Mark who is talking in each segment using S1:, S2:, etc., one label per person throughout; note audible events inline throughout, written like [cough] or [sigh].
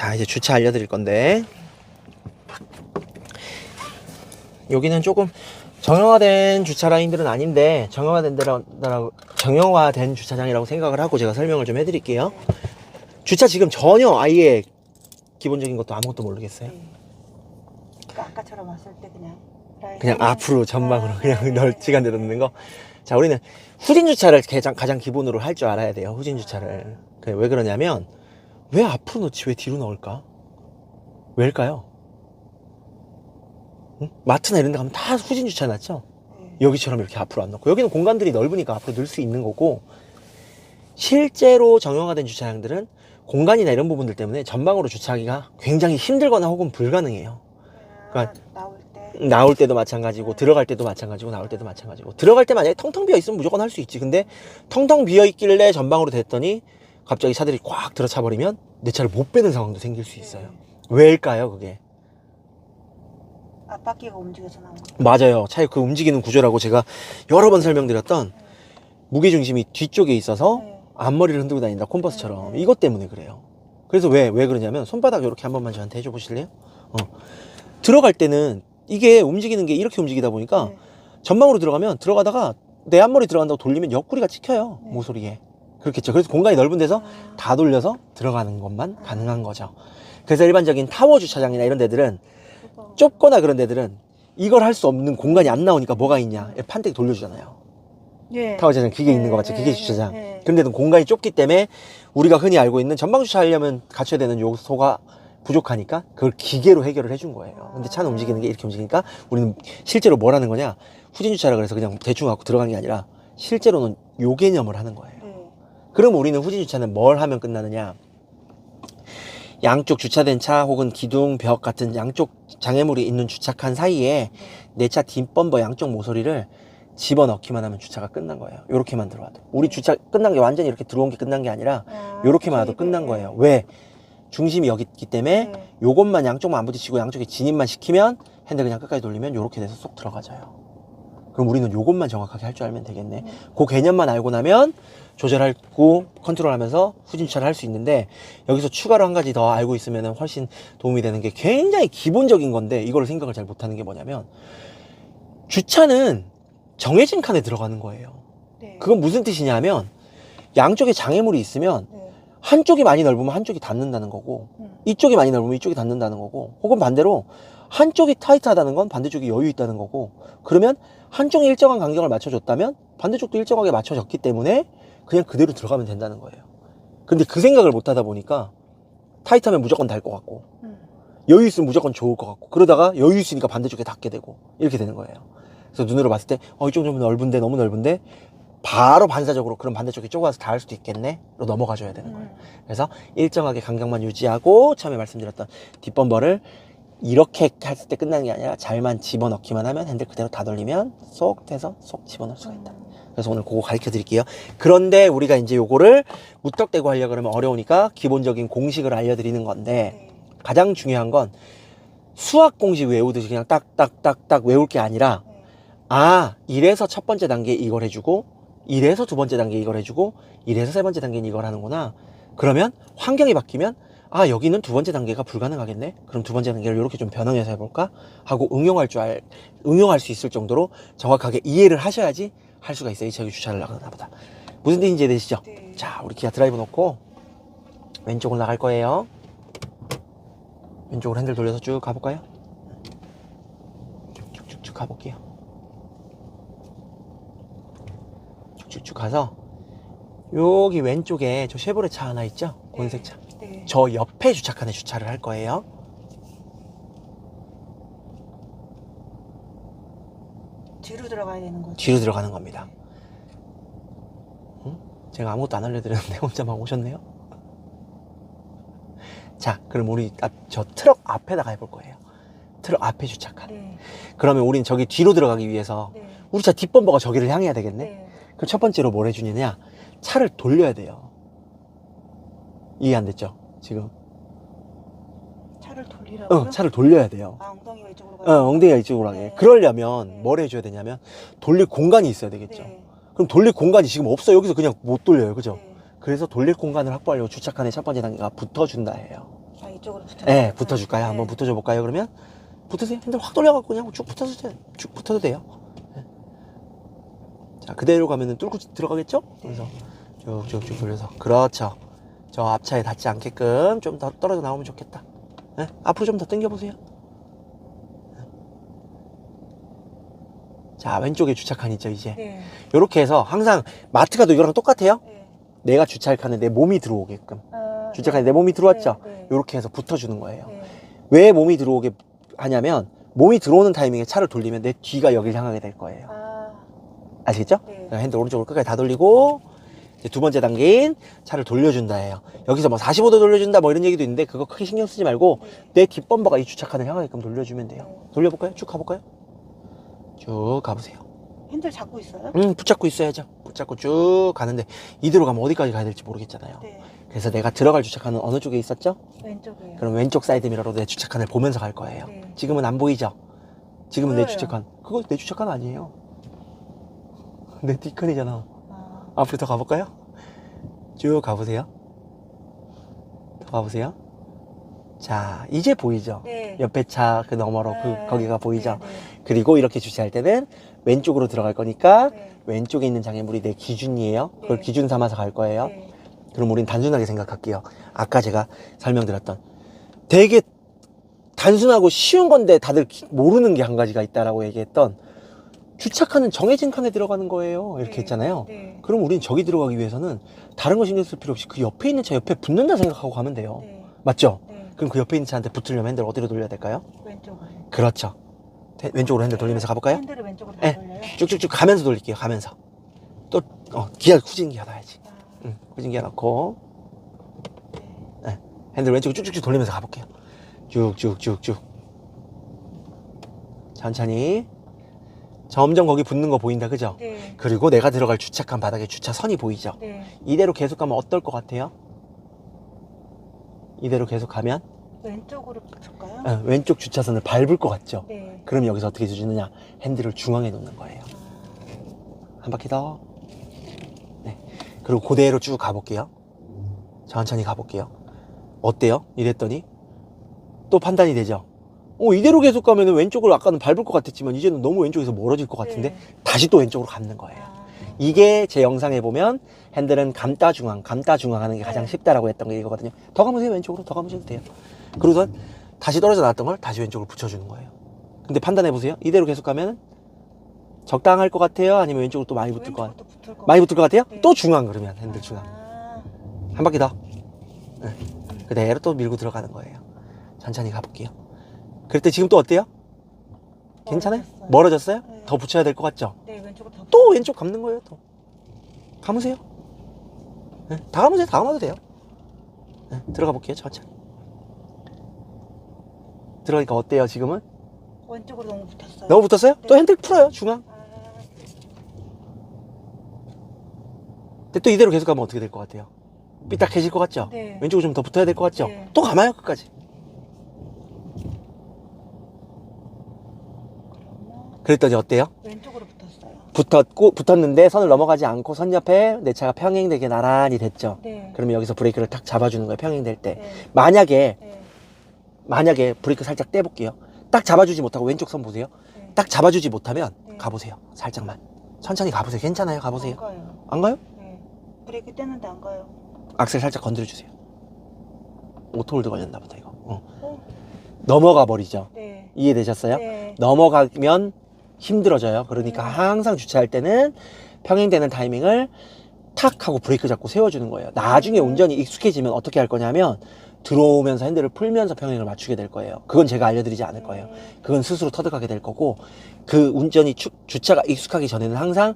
S1: 자 이제 주차 알려드릴 건데 여기는 조금 정형화된 주차 라인들은 아닌데 정형화된 데라 정형화된 주차장이라고 생각을 하고 제가 설명을 좀 해드릴게요. 주차 지금 전혀 아예 기본적인 것도 아무것도 모르겠어요.
S2: 네. 그러니까 아까처럼 왔을 때 그냥
S1: 그냥 앞으로 전방으로
S2: 아,
S1: 그냥
S2: 네,
S1: 널찍한 데
S2: 네.
S1: 넣는 거. 자, 우리는 후진 주차를 가장, 가장 기본으로 할 줄 알아야 돼요. 후진 주차를. 그왜 그러냐면 왜 앞으로 넣지 왜 뒤로 넣을까? 왜일까요? 응? 마트나 이런 데 가면 다 후진 주차 놨죠?
S2: 네.
S1: 여기처럼 이렇게 앞으로 안 넣고 여기는 공간들이 넓으니까 앞으로 넣을 수 있는 거고 실제로 정형화된 주차장들은 공간이나 이런 부분들 때문에 전방으로 주차하기가 굉장히 힘들거나 혹은 불가능해요. 그러니까
S2: 아, 나올 때
S1: 나올 때도 마찬가지고 들어갈 때도 마찬가지고 나올 때도 마찬가지고 들어갈 때 만약에 텅텅 비어 있으면 무조건 할 수 있지 근데 텅텅 비어 있길래 전방으로 됐더니 갑자기 차들이 꽉 들어차 버리면 내 차를 못 빼는 상황도 생길 수 있어요
S2: 네.
S1: 왜일까요 그게
S2: 앞바퀴가 움직여서 나온 거.
S1: 맞아요 차의 그 움직이는 구조라고 제가 여러 번 설명드렸던 무게 중심이 뒤쪽에 있어서
S2: 네.
S1: 앞머리를 흔들고 다닌다 콤버스처럼
S2: 네.
S1: 이것 때문에 그래요 그래서 왜 왜 그러냐면 손바닥 이렇게 한 번만 저한테 해줘 보실래요 어. 들어갈 때는 이게 움직이는 게 이렇게 움직이다 보니까
S2: 네.
S1: 전방으로 들어가면 들어가다가 내 앞머리 들어간다고 돌리면 옆구리가 찍혀요
S2: 네.
S1: 모서리에 그렇겠죠 그래서 공간이 넓은 데서
S2: 아,
S1: 다 돌려서 들어가는 것만 가능한 거죠 그래서 일반적인 타워 주차장이나 이런 데들은. 좁거나 그런 데들은 이걸 할 수 없는 공간이 안 나오니까 뭐가 있냐 판때기 돌려주잖아요
S2: 예.
S1: 타워 주차장 기계 있는 거
S2: 네,
S1: 맞죠
S2: 네,
S1: 기계 주차장
S2: 네, 네.
S1: 그런데도 공간이 좁기 때문에 우리가 흔히 알고 있는 전방 주차하려면 갖춰야 되는 요소가 부족하니까 그걸 기계로 해결을 해준 거예요. 근데 차는 움직이는 게 이렇게 움직이니까 우리는 실제로 뭘 하는 거냐? 후진 주차라 그래서 그냥 대충 갖고 들어가는 게 아니라 실제로는 요 개념을 하는 거예요.
S2: 네.
S1: 그럼 우리는 후진 주차는 뭘 하면 끝나느냐? 양쪽 주차된 차 혹은 기둥, 벽 같은 양쪽 장애물이 있는 주차칸 사이에 내 차 뒷범버 양쪽 모서리를 집어넣기만 하면 주차가 끝난 거예요. 요렇게만 들어와도. 우리 주차 끝난 게 완전히 이렇게 들어온 게 끝난 게 아니라
S2: 아,
S1: 요렇게만 와도
S2: 저기,
S1: 끝난
S2: 네.
S1: 거예요. 왜? 중심이 여기 있기 때문에
S2: 네.
S1: 요것만 양쪽만 안 부딪히고 양쪽에 진입만 시키면 핸들 그냥 끝까지 돌리면 요렇게 돼서 쏙 들어가져요. 그럼 우리는 요것만 정확하게 할 줄 알면 되겠네.
S2: 네.
S1: 그 개념만 알고 나면 조절하고 컨트롤하면서 후진 주차를 할 수 있는데 여기서 추가로 한 가지 더 알고 있으면 훨씬 도움이 되는 게 굉장히 기본적인 건데 이걸 생각을 잘 못하는 게 뭐냐면 주차는 정해진 칸에 들어가는 거예요.
S2: 네.
S1: 그건 무슨 뜻이냐면 양쪽에 장애물이 있으면
S2: 네.
S1: 한쪽이 많이 넓으면 한쪽이 닿는다는 거고
S2: 음.
S1: 이쪽이 많이 넓으면 이쪽이 닿는다는 거고 혹은 반대로 한쪽이 타이트하다는 건 반대쪽이 여유 있다는 거고 그러면 한쪽이 일정한 간격을 맞춰줬다면 반대쪽도 일정하게 맞춰졌기 때문에 그냥 그대로 들어가면 된다는 거예요 근데 그 생각을 못 하다 보니까 타이트하면 무조건 달 것 같고
S2: 음.
S1: 여유 있으면 무조건 좋을 것 같고 그러다가 여유 있으니까 반대쪽에 닿게 되고 이렇게 되는 거예요 그래서 눈으로 봤을 때 어 이쪽 좀 넓은데 너무 넓은데 바로 반사적으로 그럼 반대쪽에 좁아서 닿을 수도 있겠네 로 넘어가 줘야 되는 거예요
S2: 음.
S1: 그래서 일정하게 간격만 유지하고 처음에 말씀드렸던 뒷범버를 이렇게 했을 때 끝나는 게 아니라 잘만 집어넣기만 하면 핸들 그대로 다 돌리면 쏙 돼서 쏙 집어넣을 수가 있다. 그래서 오늘 그거 가르쳐 드릴게요. 그런데 우리가 이제 요거를 무턱대고 하려고 그러면 어려우니까 기본적인 공식을 알려드리는 건데
S2: 네.
S1: 가장 중요한 건 수학 공식 외우듯이 그냥 딱딱딱딱 외울 게 아니라
S2: 네.
S1: 아 이래서 첫 번째 단계 이걸 해주고 이래서 두 번째 단계 이걸 해주고 이래서 세 번째 단계는 이걸 하는구나 그러면 환경이 바뀌면 아 여기는 두 번째 단계가 불가능하겠네 그럼 두 번째 단계를 이렇게 좀 변형해서 해볼까 하고 응용할 줄 알, 응용할 수 있을 정도로 정확하게 이해를 하셔야지 할 수가 있어요 이 저기 주차를 나가나 보다 무슨 뜻인지 이해되시죠?
S2: 네.
S1: 자 우리 기아 드라이브 놓고 왼쪽으로 나갈 거예요 왼쪽으로 핸들 돌려서 쭉 가볼까요? 쭉쭉쭉 가볼게요 쭉쭉쭉 가서 여기 왼쪽에 저 쉐보레 차 하나 있죠? 곤색 차.
S2: 네.
S1: 저 옆에 주차칸에 주차를 할 거예요.
S2: 뒤로 들어가야 되는 거죠.
S1: 뒤로 들어가는 겁니다. 응? 제가 아무것도 안 알려드렸는데 [laughs] 혼자만 오셨네요. 자, 그럼 우리 앞- 저 트럭 앞에다가 해볼 거예요. 트럭 앞에 주차칸.
S2: 네.
S1: 그러면 우린 저기 뒤로 들어가기 위해서
S2: 네.
S1: 우리 차 뒷범버가 저기를 향해야 되겠네.
S2: 네.
S1: 그럼 첫 번째로 뭘 해주느냐? 차를 돌려야 돼요. 이해 안 됐죠? 지금.
S2: 차를 돌리라고요?
S1: 어, 차를 돌려야 돼요.
S2: 아 엉덩이가 이쪽으로
S1: 어,
S2: 가요.
S1: 엉덩이가 이쪽으로 가게.
S2: 네.
S1: 그러려면
S2: 네.
S1: 뭘 해줘야 되냐면 돌릴 공간이 있어야 되겠죠.
S2: 네.
S1: 그럼 돌릴 공간이 지금 없어. 여기서 그냥 못 돌려요. 그죠?
S2: 네.
S1: 그래서 돌릴 공간을 확보하려고 주차칸의 첫 번째 단계가 붙어준다 해요.
S2: 아, 이 이쪽으로 붙어.
S1: 네, 붙어줄까요?
S2: 네.
S1: 한번 붙어줘 볼까요? 그러면 붙으세요. 핸들 확 돌려갖고 그냥 쭉 붙어주세요. 쭉 붙어도 돼요. 네. 자, 그대로 가면은 뚫고 들어가겠죠? 그래서 쭉쭉쭉 돌려서 그렇죠. 저 앞차에 닿지 않게끔 좀 더 떨어져 나오면 좋겠다. 네? 앞으로 좀 더 당겨 보세요. 자, 왼쪽에 주차칸 있죠, 이제.
S2: 네.
S1: 이렇게 해서 항상 마트 가 도 이거랑 똑같아요.
S2: 네.
S1: 내가 주차할 칸에 내 몸이 들어오게끔.
S2: 아,
S1: 주차칸에 내 몸이 들어왔죠?
S2: 네, 네.
S1: 이렇게 해서 붙어주는 거예요.
S2: 네.
S1: 왜 몸이 들어오게 하냐면 몸이 들어오는 타이밍에 차를 돌리면 내 뒤가 여길 향하게 될 거예요.
S2: 아,
S1: 아시겠죠?
S2: 네.
S1: 핸들 오른쪽으로 끝까지 다 돌리고 두 번째 단계인 차를 돌려준다예요. 여기서 뭐 45도 돌려준다 뭐 이런 얘기도 있는데 그거 크게 신경 쓰지 말고 내 뒷범버가 이 주차칸을 향하게끔 돌려주면 돼요. 돌려볼까요? 쭉 가볼까요? 쭉 가보세요.
S2: 핸들 잡고 있어요?
S1: 음, 붙잡고 있어야죠. 붙잡고 쭉 가는데 이대로 가면 어디까지 가야 될지 모르겠잖아요.
S2: 네.
S1: 그래서 내가 들어갈 주차칸은 어느 쪽에 있었죠?
S2: 왼쪽이에요.
S1: 그럼 왼쪽 사이드 미러로 내 주차칸을 보면서 갈 거예요.
S2: 네.
S1: 지금은 안 보이죠? 지금은 내
S2: 보여요.
S1: 주차칸. 그거 내 주차칸 아니에요. [laughs] 내 뒷칸이잖아.
S2: 아,
S1: 앞으로 더 가볼까요? 쭉 가보세요. 더 가보세요. 자, 이제 보이죠?
S2: 네.
S1: 옆에 차 그 너머로
S2: 네.
S1: 그, 거기가 보이죠?
S2: 네,
S1: 그리고 이렇게 주차할 때는 왼쪽으로 들어갈 거니까
S2: 네. 네.
S1: 왼쪽에 있는 장애물이 내 기준이에요. 그걸
S2: 네.
S1: 기준 삼아서 갈 거예요.
S2: 네.
S1: 그럼 우린 단순하게 생각할게요. 아까 제가 설명드렸던 되게 단순하고 쉬운 건데 다들 기- 모르는 게 한 가지가 있다라고 얘기했던 주차칸은 정해진 칸에 들어가는 거예요. 이렇게
S2: 네.
S1: 했잖아요.
S2: 네.
S1: 그럼 우린 저기 들어가기 위해서는 다른 거 신경 쓸 필요 없이 그 옆에 있는 차 옆에 붙는다 생각하고 가면 돼요.
S2: 네.
S1: 맞죠?
S2: 네.
S1: 그럼 그 옆에 있는 차한테 붙으려면 핸들 어디로 돌려야 될까요?
S2: 왼쪽으로.
S1: 그렇죠. 대- 왼쪽으로 핸들 돌리면서 가볼까요?
S2: 핸들을 왼쪽으로
S1: 네.
S2: 돌려요?
S1: 쭉쭉쭉 가면서 돌릴게요. 가면서. 또, 어, 기아, 후진 기아 놔야지.
S2: 아,
S1: 응, 후진 기아 넣고.
S2: 네.
S1: 핸들 왼쪽으로 쭉쭉쭉 돌리면서 가볼게요. 쭉쭉쭉쭉. 천천히. 점점 거기 붙는 거 보인다, 그죠?
S2: 네.
S1: 그리고 내가 들어갈 주차칸 바닥에 주차선이 보이죠?
S2: 네.
S1: 이대로 계속 가면 어떨 것 같아요? 이대로 계속 가면
S2: 왼쪽으로 붙을까요?
S1: 어, 왼쪽 주차선을 밟을 것 같죠?
S2: 네.
S1: 그럼 여기서 어떻게 해주느냐? 핸들을 중앙에 놓는 거예요.
S2: 아,
S1: 한 바퀴 더. 네. 그리고 그대로 쭉 가볼게요. 천천히 가볼게요. 어때요? 이랬더니 또 판단이 되죠? 어, 이대로 계속 가면은 왼쪽으로 아까는 밟을 것 같았지만 이제는 너무 왼쪽에서 멀어질 것 같은데
S2: 네.
S1: 다시 또 왼쪽으로 감는 거예요.
S2: 아,
S1: 이게 제 영상에 보면 핸들은 감따 중앙, 감따 중앙 하는 게 가장
S2: 네.
S1: 쉽다라고 했던 게 이거거든요. 더 가보세요, 왼쪽으로. 더 가보셔도 돼요. 그러고서 다시 떨어져 나왔던 걸 다시 왼쪽으로 붙여주는 거예요. 근데 판단해 보세요. 이대로 계속 가면 적당할 것 같아요? 아니면 왼쪽으로 또 많이 붙을 것 같아요? 많이 붙을 것 같아요?
S2: 네.
S1: 또 중앙 그러면 핸들 중앙.
S2: 아,
S1: 한 바퀴 더. 네. 그대로 또 밀고 들어가는 거예요. 천천히 가볼게요. 그럴 때 지금 또 어때요? 괜찮아요?
S2: 멀어졌어요.
S1: 멀어졌어요?
S2: 네.
S1: 더 붙여야 될 것 같죠?
S2: 네, 왼쪽으로 더.
S1: 또 왼쪽 감는 거예요, 또. 감으세요. 네, 다 감으세요. 다 감아도 돼요. 네, 들어가 볼게요, 천천히. 들어가니까 어때요, 지금은?
S2: 왼쪽으로 너무 붙었어요.
S1: 너무 붙었어요?
S2: 네.
S1: 또 핸들 풀어요, 중앙.
S2: 아,
S1: 근데 또 이대로 계속 가면 어떻게 될 것 같아요? 삐딱해질 것 같죠?
S2: 네.
S1: 왼쪽으로 좀 더 붙어야 될 것 같죠?
S2: 네.
S1: 또 감아요, 끝까지. 그랬더니 어때요?
S2: 왼쪽으로 붙었어요.
S1: 붙었고, 붙었는데 선을 넘어가지 않고 선 옆에 내 차가 평행되게 나란히 됐죠?
S2: 네.
S1: 그러면 여기서 브레이크를 탁 잡아주는 거예요, 평행될 때.
S2: 네.
S1: 만약에,
S2: 네.
S1: 만약에 브레이크 살짝 떼볼게요. 딱 잡아주지 못하고 왼쪽 선 보세요.
S2: 네.
S1: 딱 잡아주지 못하면
S2: 네.
S1: 가보세요. 살짝만. 천천히 가보세요. 괜찮아요. 가보세요.
S2: 안 가요.
S1: 안 가요?
S2: 네. 브레이크 떼는데 안 가요.
S1: 악셀 살짝 건드려 주세요. 오토홀드 걸렸나 보다, 이거. 어.
S2: 어?
S1: 넘어가 버리죠.
S2: 네.
S1: 이해되셨어요?
S2: 네.
S1: 넘어가면 힘들어져요. 그러니까
S2: 네.
S1: 항상 주차할 때는 평행되는 타이밍을 탁 하고 브레이크 잡고 세워주는 거예요. 나중에
S2: 음.
S1: 운전이 익숙해지면 어떻게 할 거냐면 들어오면서 핸들을 풀면서 평행을 맞추게 될 거예요. 그건 제가 알려드리지 않을 거예요.
S2: 네.
S1: 그건 스스로 터득하게 될 거고 그 운전이 추- 주차가 익숙하기 전에는 항상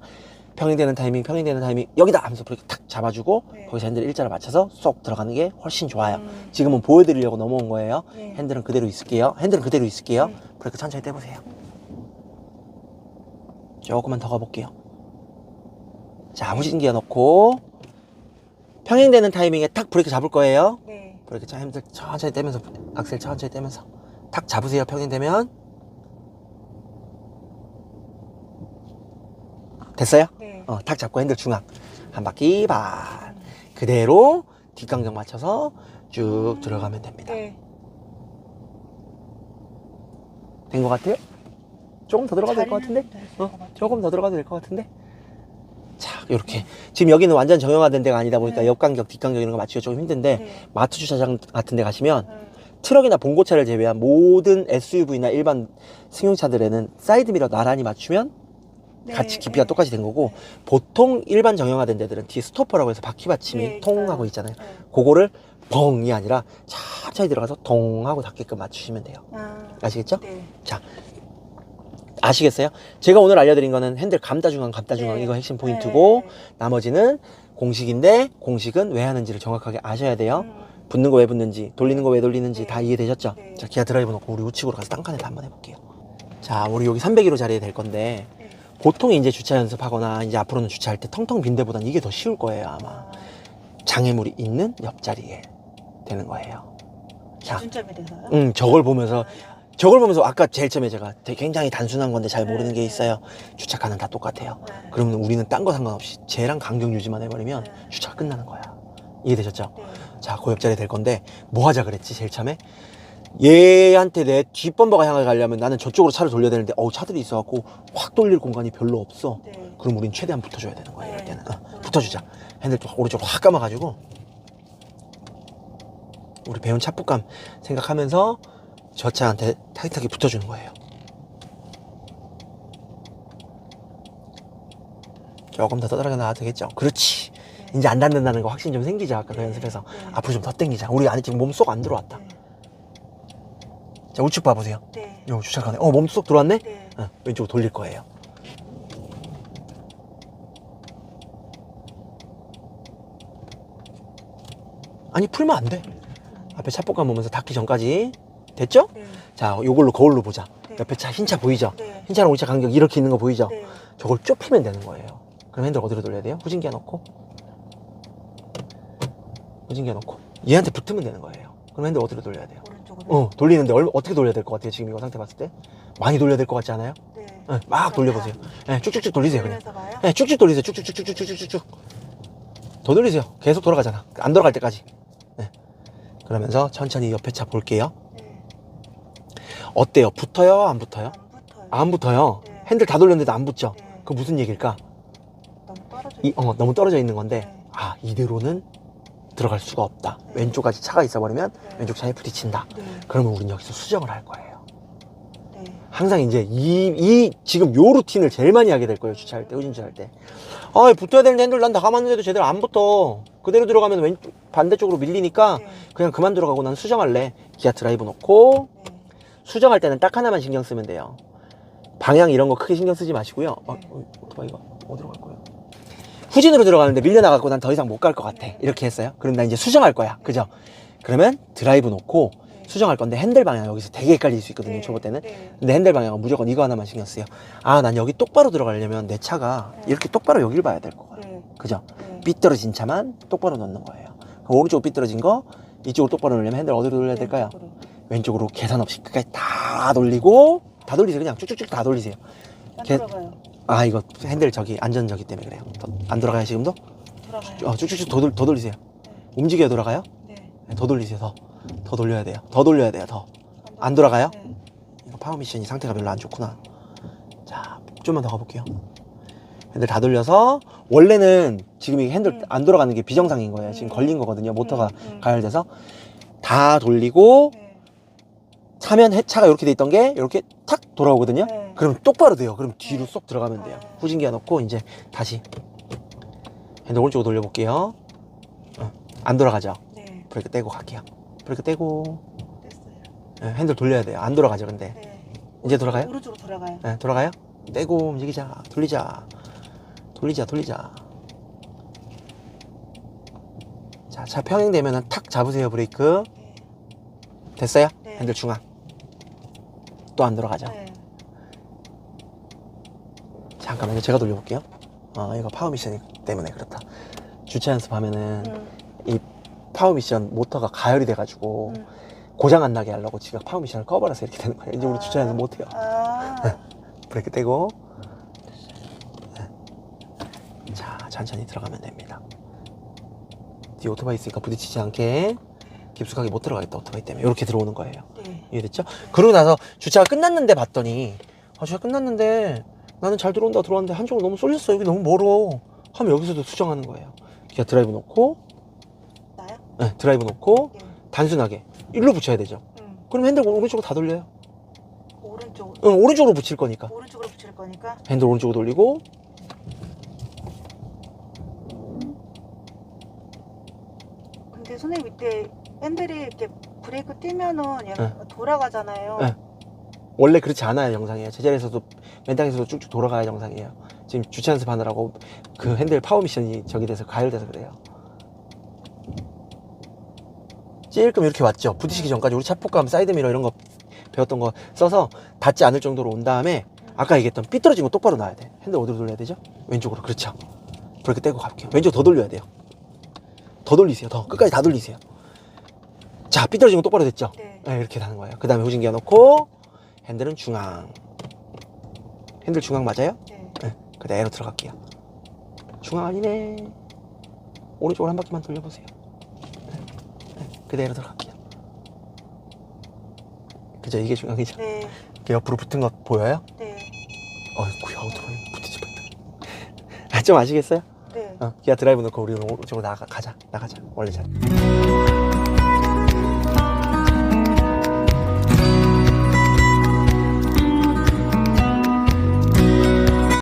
S1: 평행되는 타이밍 평행되는 타이밍 여기다 하면서 브레이크 탁 잡아주고
S2: 네.
S1: 거기서 핸들 일자를 맞춰서 쏙 들어가는 게 훨씬 좋아요
S2: 음.
S1: 지금은 보여드리려고 넘어온 거예요
S2: 네.
S1: 핸들은 그대로 있을게요 핸들은 그대로 있을게요
S2: 네.
S1: 브레이크 천천히 떼보세요 조금만 더 가볼게요. 자, 무진 기어 넣고 평행되는 타이밍에 탁 브레이크 잡을 거예요.
S2: 네.
S1: 브레이크 천천히, 천천히 떼면서 악셀 천천히 떼면서 탁 잡으세요. 평행되면 됐어요?
S2: 네.
S1: 어, 탁 잡고 핸들 중앙 한 바퀴 반 그대로 뒷강정 맞춰서 쭉 들어가면 됩니다.
S2: 네.
S1: 된것 같아요? 조금 더 들어가도 될 것 같은데? 어?
S2: 같아요.
S1: 조금 더 들어가도 될 것 같은데? 자, 이렇게 지금 여기는 완전 정형화된 데가 아니다 보니까
S2: 네.
S1: 옆 간격, 뒷 간격 이런 거 맞추기가 조금 힘든데
S2: 네.
S1: 마트 주차장 같은 데 가시면
S2: 음.
S1: 트럭이나 봉고차를 제외한 모든 SUV나 일반 승용차들에는 사이드 미러 나란히 맞추면
S2: 네,
S1: 같이 깊이가
S2: 네.
S1: 똑같이 된 거고 보통 일반 정형화된 데들은 뒤에 스토퍼라고 해서 바퀴 받침이
S2: 네,
S1: 통
S2: 있어요.
S1: 하고 있잖아요.
S2: 네.
S1: 그거를 벙이 아니라 천천히 들어가서 동 하고 닿게끔 맞추시면 돼요.
S2: 아,
S1: 아시겠죠?
S2: 네.
S1: 아시겠어요? 제가 오늘 알려드린 거는 핸들 감다 중앙 감다 중앙
S2: 네.
S1: 이거 핵심 포인트고
S2: 네.
S1: 나머지는 공식인데 공식은 왜 하는지를 정확하게 아셔야 돼요.
S2: 음.
S1: 붙는 거 왜 붙는지 돌리는 거 왜 돌리는지
S2: 네.
S1: 다 이해되셨죠?
S2: 네.
S1: 자 기아 드라이브 놓고 우리 우측으로 가서 땅칸에다 한번 해볼게요. 자 우리 여기 301호 자리에 될 건데
S2: 네.
S1: 보통 이제 주차 연습하거나 이제 앞으로는 주차할 때 텅텅 빈 데보단 이게 더 쉬울 거예요 아마
S2: 아,
S1: 장애물이 있는 옆자리에 되는 거예요. 자,
S2: 기준점이 돼서요?
S1: 음 저걸 보면서
S2: 아,
S1: 저걸 보면서 아까 제일 처음에 제가 되게 굉장히 단순한 건데 잘 모르는 게
S2: 네.
S1: 있어요. 주차가는 다 똑같아요.
S2: 네.
S1: 그러면 우리는 딴 거 상관없이 쟤랑 간격 유지만 해버리면
S2: 네.
S1: 주차가 끝나는 거야. 이해되셨죠?
S2: 네.
S1: 자, 그 옆자리 될 건데 뭐 하자 그랬지 제일 처음에? 얘한테 내 뒷범버가 향해 가려면 나는 저쪽으로 차를 돌려야 되는데 어우 차들이 있어갖고 확 돌릴 공간이 별로 없어.
S2: 네.
S1: 그럼 우린 최대한 붙어줘야 되는 거야 이럴
S2: 네.
S1: 때는 어, 붙어주자. 핸들 좀 오른쪽으로 확 감아가지고 우리 배운 차폭감 생각하면서 저 차한테 타이트하게 붙어주는 거예요. 조금 더 떠들어가 나와도 되겠죠. 그렇지.
S2: 네.
S1: 이제 안 닿는다는 거 확신 좀 생기죠. 아까 그
S2: 네.
S1: 연습에서
S2: 네.
S1: 앞으로 좀 더 당기자. 우리 안에 지금 몸쏙안 들어왔다.
S2: 네.
S1: 자 우측 봐보세요.
S2: 네.
S1: 요 주차가네. 어몸쏙 들어왔네.
S2: 네.
S1: 어, 왼쪽으로 돌릴 거예요. 아니 풀면 안 돼. 앞에 차폭감 보면서 닿기 전까지 됐죠?
S2: 네.
S1: 자 요걸로 거울로 보자.
S2: 네.
S1: 옆에 차 흰 차 보이죠?
S2: 네.
S1: 흰 차랑 우리 차 간격 이렇게 있는 거 보이죠?
S2: 네.
S1: 저걸 좁히면 되는 거예요. 그럼 핸들 어디로 돌려야 돼요? 후진기어 넣고 후진기어 넣고 얘한테 붙으면 되는 거예요. 그럼 핸들 어디로 돌려야 돼요?
S2: 오른쪽으로.
S1: 어 돌리는데 얼, 어떻게 돌려야 될 것 같아요? 지금 이거 상태 봤을 때 많이 돌려야 될 것 같지 않아요?
S2: 네.
S1: 네, 막 돌려보세요. 네, 쭉쭉쭉 돌리세요 그냥.
S2: 봐요?
S1: 네, 쭉쭉 돌리세요. 쭉쭉쭉쭉쭉쭉쭉쭉. 더 돌리세요. 계속 돌아가잖아. 안 돌아갈 때까지. 네. 그러면서 천천히 옆에 차 볼게요.
S2: 네.
S1: 어때요? 붙어요? 안 붙어요?
S2: 안 붙어요.
S1: 안 붙어요.
S2: 네.
S1: 핸들 다 돌렸는데도 안 붙죠?
S2: 네.
S1: 그 무슨 얘기일까?
S2: 너무 떨어져.
S1: 이, 어, 너무 떨어져 있는 건데,
S2: 네.
S1: 아, 이대로는 들어갈 수가 없다.
S2: 네.
S1: 왼쪽까지 차가 있어버리면
S2: 네.
S1: 왼쪽 차에 부딪힌다.
S2: 네.
S1: 그러면 우린 여기서 수정을 할 거예요.
S2: 네.
S1: 항상 이제 이, 이 지금 요 루틴을 제일 많이 하게 될 거예요. 주차할 때, 후진주할 때. 아, 붙어야 되는데 핸들 난다 감았는데도 제대로 안 붙어. 그대로 들어가면 왼 반대쪽으로 밀리니까
S2: 네.
S1: 그냥 그만 들어가고 난 수정할래. 기아 드라이브 놓고
S2: 네.
S1: 수정할 때는 딱 하나만 신경 쓰면 돼요. 방향 이런 거 크게 신경 쓰지 마시고요. 어,
S2: 네.
S1: 어, 오토바이가 어디로 갈 거예요? 후진으로 들어가는데 밀려나갖고 난 더 이상 못 갈 것 같아. 이렇게 했어요. 그럼 나 이제 수정할 거야. 그죠? 그러면 드라이브 놓고
S2: 네.
S1: 수정할 건데 핸들 방향 여기서 되게 헷갈릴 수 있거든요.
S2: 네.
S1: 초보 때는.
S2: 네.
S1: 근데 핸들 방향은 무조건 이거 하나만 신경 쓰요. 아, 난 여기 똑바로 들어가려면 내 차가
S2: 네.
S1: 이렇게 똑바로 여길 봐야 될것 같아.
S2: 네.
S1: 그죠?
S2: 네.
S1: 삐뚤어진 차만 똑바로 넣는 거예요. 오른쪽 삐뚤어진 거 이쪽으로 똑바로 넣으려면 핸들 어디로 돌려야 될까요? 왼쪽으로. 계산 없이 끝까지 다 돌리고 다 돌리세요. 그냥 쭉쭉쭉 다 돌리세요.
S2: 안
S1: 개-
S2: 돌아가요.
S1: 아, 이거 핸들 저기 안전 저기 때문에 그래요. 더- 안 돌아가요, 지금도?
S2: 돌아가요.
S1: 어, 쭉쭉쭉 더, 돌- 더 돌리세요. 움직여야 돌아가요?
S2: 네.
S1: 네, 더 돌리세요, 더. 더 돌려야 돼요. 더 돌려야 돼요, 더. 안 돌아가요?
S2: 네.
S1: 이거 파워 미션이 상태가 별로 안 좋구나. 자, 좀만 더 가볼게요. 핸들 다 돌려서 원래는 지금 이 핸들
S2: 음.
S1: 안 돌아가는 게 비정상인 거예요. 지금
S2: 음.
S1: 걸린 거거든요. 모터가
S2: 음, 음.
S1: 가열돼서 다 돌리고
S2: 네.
S1: 차면 해- 차가 이렇게 돼 있던 게 이렇게 탁 돌아오거든요.
S2: 네.
S1: 그럼 똑바로 돼요. 그럼 뒤로
S2: 네.
S1: 쏙 들어가면 돼요.
S2: 아.
S1: 후진기어 넣고 이제 다시 핸들 오른쪽으로 돌려볼게요. 어, 안 돌아가죠.
S2: 네.
S1: 브레이크 떼고 갈게요. 브레이크 떼고
S2: 됐어요.
S1: 네, 핸들 돌려야 돼요. 안 돌아가죠. 근데
S2: 네.
S1: 이제 돌아가요?
S2: 오른쪽으로 돌아가요.
S1: 네, 돌아가요? 떼고 움직이자. 돌리자. 돌리자, 돌리자. 자, 차 평행되면은 탁 잡으세요, 브레이크.
S2: 네.
S1: 됐어요?
S2: 네.
S1: 핸들 중앙. 또안 돌아가죠?
S2: 네.
S1: 잠깐만요. 제가 돌려볼게요. 아, 이거 파워 미션 때문에 그렇다. 주차 연습하면은
S2: 음.
S1: 이 파워 미션 모터가 가열이 돼가지고
S2: 음.
S1: 고장 안 나게 하려고 지가 파워 미션을 꺼버려서 이렇게 되는 거예요. 이제 우리
S2: 아.
S1: 주차 연습 못 해요.
S2: 아. [laughs]
S1: 브레이크 떼고. 네. 자, 천천히 들어가면 됩니다. 뒤에 오토바이 있으니까 부딪히지 않게 깊숙하게 못 들어가겠다, 오토바이 때문에. 이렇게 들어오는 거예요.
S2: 네.
S1: 이해됐죠? 그러고 나서 주차가 끝났는데 봤더니 아 주차 끝났는데 나는 잘 들어온다 들어왔는데 한쪽으로 너무 쏠렸어. 여기 너무 멀어. 하면 여기서도 수정하는 거예요. 기아 드라이브 놓고
S2: 나요?
S1: 네, 드라이브 놓고
S2: 예.
S1: 단순하게 일로 붙여야 되죠.
S2: 음.
S1: 그럼 핸들 오른쪽으로 다 돌려요.
S2: 오른쪽.
S1: 응, 오른쪽으로 붙일 거니까.
S2: 오른쪽으로 붙일 거니까?
S1: 핸들 오른쪽으로 돌리고.
S2: 근데 선생님 이때 핸들이 이렇게 브레이크 띄면은 얘가
S1: 네.
S2: 돌아가잖아요.
S1: 네. 원래 그렇지 않아요 영상이에요 제자리에서도 맨땅에서도 쭉쭉 돌아가야 영상이에요. 지금 주차 연습하느라고 그 핸들 파워 미션이 저기 돼서 가열돼서 그래요. 찔끔 이렇게 왔죠. 부딪히기 전까지 우리 차폭감 사이드미러 이런 거 배웠던 거 써서 닿지 않을 정도로 온 다음에 아까 얘기했던 삐뚤어진 거 똑바로 놔야 돼. 핸들 어디로 돌려야 되죠? 왼쪽으로. 그렇죠. 브레이크 떼고 갈게요. 왼쪽 더 돌려야 돼요. 더 돌리세요. 더. 끝까지 다 돌리세요 자 삐뚤어진 거 똑바로 됐죠?
S2: 네.
S1: 네, 이렇게 다는 거예요. 그 다음에 후진기어 넣고 핸들은 중앙. 핸들 중앙 맞아요?
S2: 네.
S1: 네, 그대로 들어갈게요. 중앙 아니네. 오른쪽으로 한 바퀴만 돌려보세요. 네, 네, 그대로 들어갈게요. 그죠? 이게 중앙이죠.
S2: 네.
S1: 그 옆으로 붙은 거 보여요?
S2: 네.
S1: 어이구야, 오토바이 붙이지 뻔. [laughs] 좀 아시겠어요?
S2: 네.
S1: 어, 기아 드라이브 넣고 우리 오른쪽으로 나가, 가자. 나가자. 원래 잘.